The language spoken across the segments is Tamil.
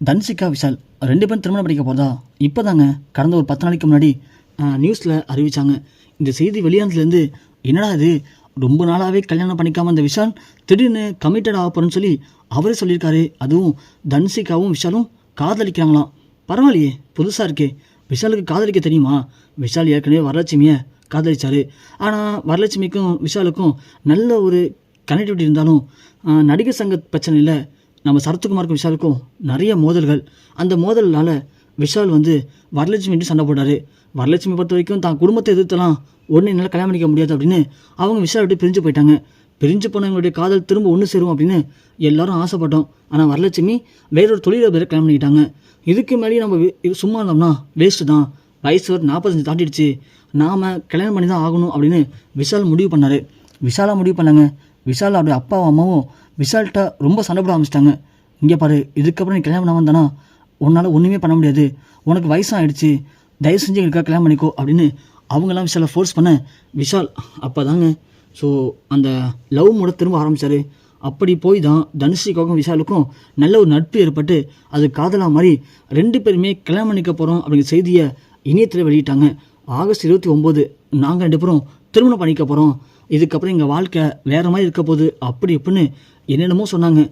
தன்சிகா விஷால் ரெண்டு பேரும் திருமணம் படிக்க போகிறதா இப்போ தாங்க கடந்த ஒரு பத்து நாளைக்கு முன்னாடி நியூஸில் அறிவித்தாங்க இந்த செய்தி வெளியானதுலேருந்து என்னடா இது? ரொம்ப நாளாகவே கல்யாணம் பண்ணிக்காமல் இந்த விஷால் திடீர்னு கமிட்டட் ஆக போகிறேன்னு சொல்லி அவரே சொல்லியிருக்காரு. அதுவும் தன்சிகாவும் விஷாலும் காதலிக்கிறாங்களாம். பரவாயில்லையே புதுசாக இருக்கே. விஷாலுக்கு காதலிக்க தெரியுமா? விஷால் ஏற்கனவே வரலட்சுமியை காதலிச்சாரு. ஆனால் வரலட்சுமிக்கும் விஷாலுக்கும் நல்ல ஒரு கனெக்டிவிட்டி இருந்தாலும் நடிகர் சங்க பிரச்சனையில் நம்ம சரத்குமாருக்கும் விஷாலுக்கும் நிறைய மோதல்கள். அந்த மோதல்னால விஷால் வந்து வரலட்சுமிட்டு சண்டை போட்டார். வரலட்சுமி பொறுத்த வரைக்கும் தான் குடும்பத்தை எதிர்த்தலாம் ஒன்று என்னால் கல்யாணம் பண்ணிக்க முடியாது அப்படின்னு அவங்க விஷால் விட்டு பிரிஞ்சு போயிட்டாங்க. பிரிஞ்சு போனவங்களுடைய காதல் திரும்ப ஒன்று சேரும் அப்படின்னு எல்லாரும் ஆசைப்பட்டோம். ஆனால் வரலட்சுமி வேறொரு பேர் கல்யாணம் பண்ணிக்கிட்டாங்க. இதுக்கு மேலேயும் நம்ம சும்மா இருந்தோம்னா வேஸ்ட்டு தான். வயசு ஒரு நாற்பத்தஞ்சு தாண்டிடுச்சு. நாம் கல்யாணம் பண்ணி தான் ஆகணும் அப்படின்னு விஷால் முடிவு பண்ணார். விஷாலாக முடிவு பண்ணாங்க. விஷால் அவருடைய அப்பாவும் அம்மாவும் விஷால்கிட்ட ரொம்ப சண்டை போட ஆரம்பிச்சிட்டாங்க. இங்கே பாரு இதுக்கப்புறம் நீ கல்யாணம் பண்ண வந்தானா உன்னால் ஒன்றுமே பண்ண முடியாது. உனக்கு வயசாக ஆயிடுச்சு தயவு செஞ்சு எங்களுக்காக கல்யாணம் பண்ணிக்கோ அப்படின்னு அவங்கெல்லாம் விஷாலை ஃபோர்ஸ் பண்ண விஷால் அப்போ தாங்க ஸோ அந்த லவ் மூட திரும்ப ஆரம்பித்தார் அப்படி போய் தான் தனுஷிக்காகவும் விஷாலுக்கும் நல்ல ஒரு நட்பு ஏற்பட்டு அது காதலாக மாதிரி ரெண்டு பேருமே கல்யாணம் பண்ணிக்க போகிறோம் அப்படிங்கிற செய்தியை இணையத்தில் வெளியிட்டாங்க. ஆகஸ்ட் இருபத்தி ஒம்பது நாங்கள் ரெண்டு பேரும் திருமணம் பண்ணிக்க போகிறோம் இதுக்கப்புறம் எங்கள் வாழ்க்கை வேறு மாதிரி இருக்க போகுது அப்படி இப்படின்னு என்னென்னமோ சொன்னாங்க.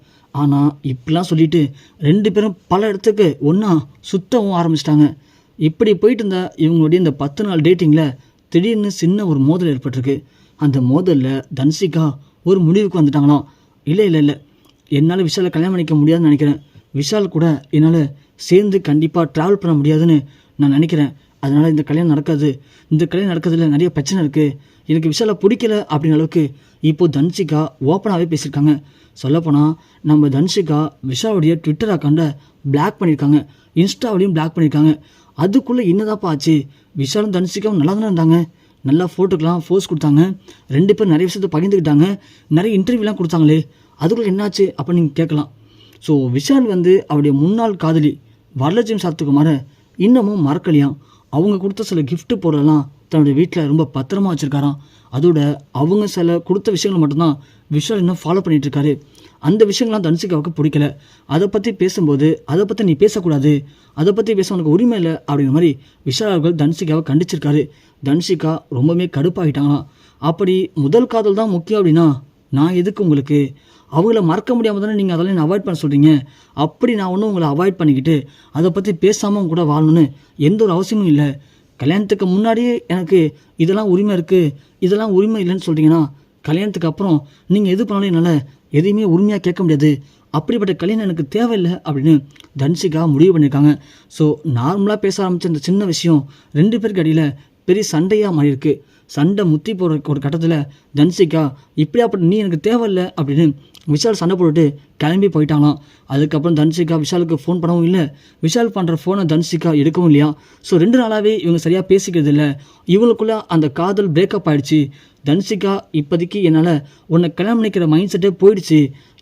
ஆனால் இப்படிலாம் சொல்லிட்டு ரெண்டு பேரும் பல இடத்துக்கு ஒன்றா சுத்தவும் ஆரம்பிச்சிட்டாங்க. இப்படி போயிட்டு இருந்த இவங்களுடைய இந்த பத்து நாள் டேட்டிங்கில் திடீர்னு சின்ன ஒரு மோதல் ஏற்பட்டிருக்கு. அந்த மோதலில் தன்சிகா ஒரு முடிவுக்கு வந்துட்டாங்களாம். இல்லை இல்லை இல்லை. என்னால் விஷாலை கல்யாணம் பண்ணிக்க முடியாதுன்னு நினைக்கிறேன். விஷால் கூட என்னால் சேர்ந்து கண்டிப்பாக ட்ராவல் பண்ண முடியாதுன்னு நான் நினைக்கிறேன். அதனால் இந்த கல்யாணம் நடக்காது. இந்த கல்யாணம் நடக்கிறதுல நிறைய பிரச்சனை இருக்குது எனக்கு விஷாலை பிடிக்கல அப்படின்ற அளவுக்கு இப்போது தன்சிகா ஓப்பனாகவே பேசியிருக்காங்க. சொல்லப்போனால் நம்ம தன்சிகா விஷாலுடைய ட்விட்டர் அக்கௌண்ட்டை பிளாக் பண்ணியிருக்காங்க. இன்ஸ்டாவிலையும் பிளாக் பண்ணியிருக்காங்க. அதுக்குள்ளே என்னதாப்பா ஆச்சு? விஷாலும் தனுஷிக்காவும் நல்லா தானே இருந்தாங்க. நல்லா ஃபோட்டோக்கெலாம் ஃபோர்ஸ் கொடுத்தாங்க. ரெண்டு பேரும் நிறைய விஷயத்தை பகிர்ந்துக்கிட்டாங்க. நிறைய இன்டர்வியூலாம் கொடுத்தாங்களே. அதுக்குள்ளே என்னாச்சு? அப்படின்னு நீங்கள் கேட்கலாம். ஸோ விஷால் வந்து அவருடைய முன்னாள் காதலி வரலட்சுமி சாத்துக்குமார இன்னமும் மறக்கலையாம். அவங்க கொடுத்த சில கிஃப்ட்டு பொருளெல்லாம் தன்னுடைய வீட்டில் ரொம்ப பத்திரமா வச்சுருக்காராம். அதோட அவங்க சில கொடுத்த விஷயங்கள் மட்டும்தான் விஷால் இன்னும் ஃபாலோ பண்ணிட்டு இருக்காரு அந்த விஷயங்கள்லாம் தனுஷிகாவுக்கு பிடிக்கல. அதை பற்றி பேசும்போது அதை பற்றி நீ பேசக்கூடாது அதை பற்றி பேச உனக்கு உரிமை இல்லை அப்படிங்கிற மாதிரி விஷால் அவர்கள் தனுஷிகாவை கண்டிச்சிருக்காரு. தனுஷிகா ரொம்பவே கடுப்பாகிட்டாங்களாம் அப்படி முதல் காதல் தான் முக்கியம் அப்படின்னா நான் எதுக்கு உங்களுக்கு? அவங்கள மறக்க முடியாமல் தானே நீங்கள் அதெல்லாம் அவாய்ட் பண்ண சொல்கிறீங்க அப்படி நான் ஒன்றும் உங்களை அவாய்ட் பண்ணிக்கிட்டு அதை பற்றி பேசாமல் கூட வாழணும்னு எந்த ஒரு அவசியமும் இல்லை. கல்யாணத்துக்கு முன்னாடியே எனக்கு இதெல்லாம் உரிமை இருக்குது இதெல்லாம் உரிமை இல்லைன்னு சொல்கிறீங்கன்னா கல்யாணத்துக்கு அப்புறம் நீங்கள் எது பண்ணாலும் என்னால் எதையுமே உரிமையாக கேட்க முடியாது. அப்படிப்பட்ட கல்யாணம் எனக்கு தேவையில்லை அப்படின்னு தன்சிகா முடிவு பண்ணியிருக்காங்க. ஸோ நார்மலாக பேச ஆரம்பித்த இந்த சின்ன விஷயம் ரெண்டு பேருக்கு அடியில் பெரிய சண்டையாக மாறியிருக்கு. சண்டை முத்தி போகிற ஒரு கட்டத்தில் தன்சிகா இப்படியாப்பட்ட நீ எனக்கு தேவையில்லை அப்படின்னு விஷால் சண்டை போட்டுட்டு கிளம்பி போயிட்டாங்களாம். அதுக்கப்புறம் தன்சிகா விஷாலுக்கு ஃபோன் பண்ணவும் இல்லை. விஷால் பண்ணுற ஃபோனை தன்சிகா எடுக்கவும் இல்லையா? ஸோ ரெண்டு நாளாகவே இவங்க சரியாக பேசிக்கிறது இல்லை. இவங்களுக்குள்ள அந்த காதல் பிரேக்கப் ஆயிடுச்சு. தன்சிகா இப்போதைக்கு என்னால் உன்னை கல்யாணம் பண்ணிக்கிற மைண்ட் செட்டே போயிடுச்சு.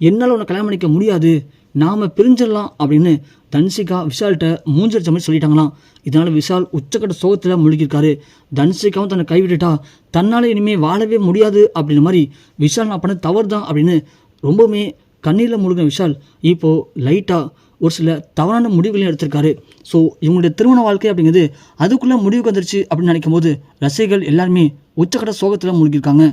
என்னால் உன்னை கல்யாணம் பண்ணிக்க முடியாது. நாம் பிரிஞ்சிடலாம் அப்படின்னு தன்சிகா விஷால்கிட்ட மூஞ்சடிச்ச மாதிரி சொல்லிட்டாங்களாம். இதனால் விஷால் உச்சக்கட்ட சோகத்தில் முழுகியிருக்காரு. தன்சிகாவும் தன்னை கைவிட்டுட்டா தன்னால் இனிமேல் வாழவே முடியாது அப்படின்ற மாதிரி விஷால் நான் பண்ண தவறு தான் அப்படின்னு ரொம்பவுமே கண்ணீரில் முழுகின விஷால் இப்போது லைட்டாக ஒரு சில தவறான முடிவுகளையும் எடுத்திருக்காரு. ஸோ இவங்களுடைய திருமண வாழ்க்கை அப்படிங்கிறது அதுக்குள்ளே முடிவுக்கு வந்துருச்சு அப்படின்னு நினைக்கும் போது ரசிகர்கள் எல்லாருமே உச்சக்கட்ட சோகத்தில் முழுகியிருக்காங்க.